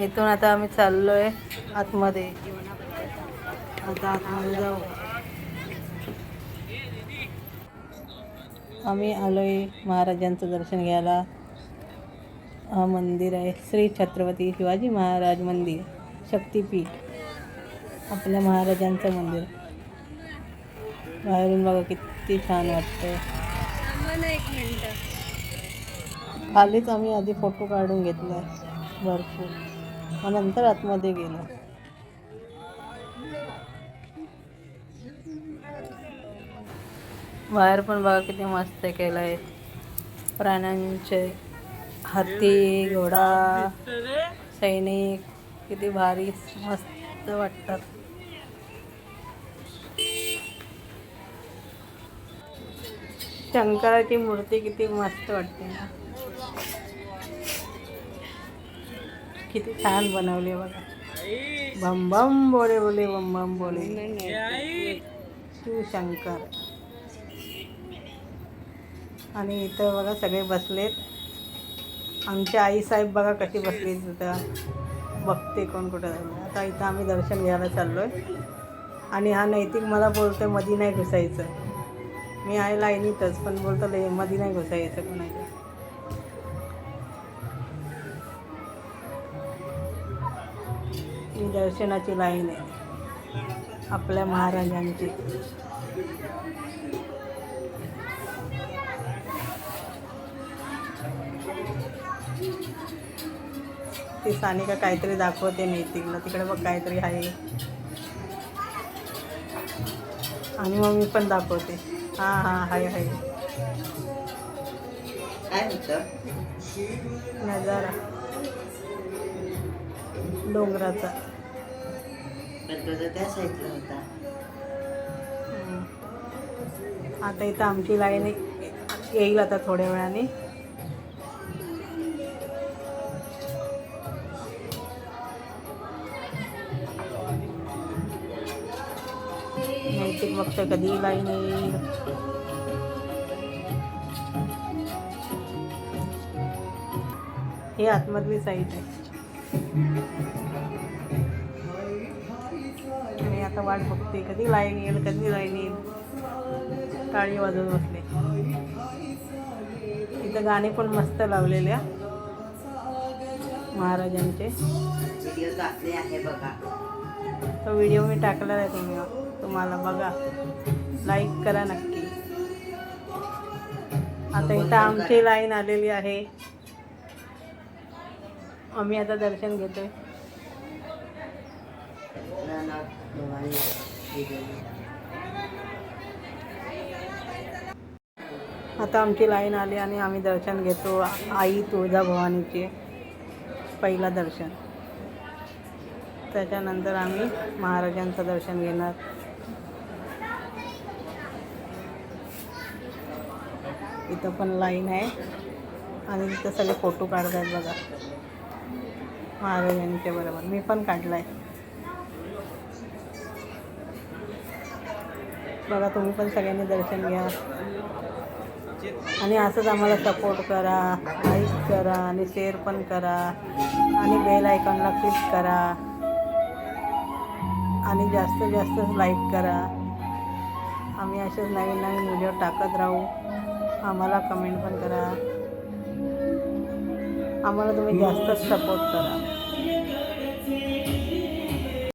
इथून आता आम्ही चाललो आहे आतमध्ये. आता आतमध्ये जाऊ. आम्ही आलोय महाराजांचं दर्शन घ्यायला. हा मंदिर आहे श्री छत्रपती शिवाजी महाराज मंदिर शक्तिपीठ आपल्या महाराजांचं मंदिर. बाहेरून बघा किती छान वाटतंय. खालीच आम्ही आधी फोटो काढून घेतला भरपूर. मग नंतर आतमध्ये गेलो. बाहेर पण बघा किती मस्त केलं आहे. प्राण्यांचे हत्ती घोडा सैनिक किती भारी मस्त वाटतात. शंकराची मूर्ती किती मस्त वाटते ना. किती छान बनवले बघा. बम बम बोले बोले बम बम बोले. शिवशंकर. आणि इथं बघा सगळे बसलेत. आमच्या आई साहेब बघा कशी बसली तिथं बघते कोण कुठं जायला आता इथं आम्ही दर्शन घ्यायला चाललो आहे आणि हा नैतिक मला बोलतोय मधी नाही घुसायचं. मी आहे लाईनीतच पण बोलतो मधी मध्ये नाही घुसायचं कोणाच्या. ही दर्शनाची लाईन आहे. आपल्या महाराजांची. ती सानिका काहीतरी दाखवते नैतिकला तिकडे. बघ काहीतरी आहे. आणि मग मी पण दाखवते. हां हां काय होतं नजारा. डोंगराचा. त्या साईडला होता. हम्म. आता इथं आमची लाईन येईल आता थोड्या वेळाने. नैतिक बघतो कधी लाईन येईल? ही आतमधली साईड आहे. आणि आता वाट बघते कधी लाईन येईल कधी लाईन येईल. टाळी वाजवत बसले. इथं गाणे पण मस्त लावलेले. महाराजांचे. व्हिडिओ टाकले आहे बघा. तो व्हिडिओ मी टाकला आहे तुम्ही तुम्हाला बघा. लाईक करा नक्की. आता इथं आमची लाईन आलेली आहे. आम्ही आता दर्शन घेतोय. आहे आता आमची लाईन आली आणि आम्ही दर्शन घेतो. आई तुळजाभवानीचे पहिला दर्शन. त्याच्यानंतर आम्ही महाराजांचं दर्शन घेणार. इथं पण लाईन आहे. आणि तिथं सगळे फोटो काढतात बघा. महाराजांच्या बरोबर. मी पण काढलाय. बघा तुम्ही पण सगळ्यांनी दर्शन घ्या. आणि असंच आम्हाला सपोर्ट करा लाईक करा आणि शेअर पण करा आणि बेल आयकॉनला क्लिक करा. आणि जास्तीत जास्त लाईक करा. आम्ही असेच नवीन नवीन व्हिडिओ टाकत राहू. आम्हाला कमेंट पण करा. आम्हाला तुम्ही जास्तच सपोर्ट करा